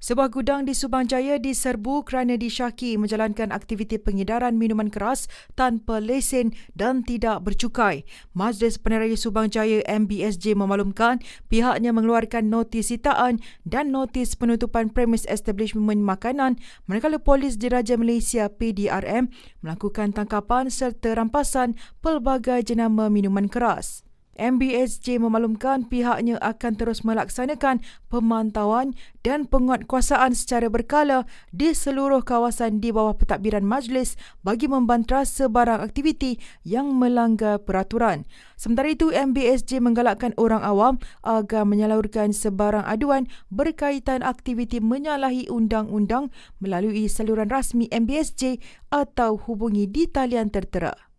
Sebuah gudang di Subang Jaya diserbu kerana disyaki menjalankan aktiviti pengedaran minuman keras tanpa lesen dan tidak bercukai. Majlis Peneraya Subang Jaya MBSJ memaklumkan pihaknya mengeluarkan notis sitaan dan notis penutupan premis establishment makanan manakala polis diraja Malaysia PDRM melakukan tangkapan serta rampasan pelbagai jenama minuman keras. MBSJ memaklumkan pihaknya akan terus melaksanakan pemantauan dan penguatkuasaan secara berkala di seluruh kawasan di bawah pentadbiran majlis bagi membantras sebarang aktiviti yang melanggar peraturan. Sementara itu, MBSJ menggalakkan orang awam agar menyalurkan sebarang aduan berkaitan aktiviti menyalahi undang-undang melalui saluran rasmi MBSJ atau hubungi di talian tertera.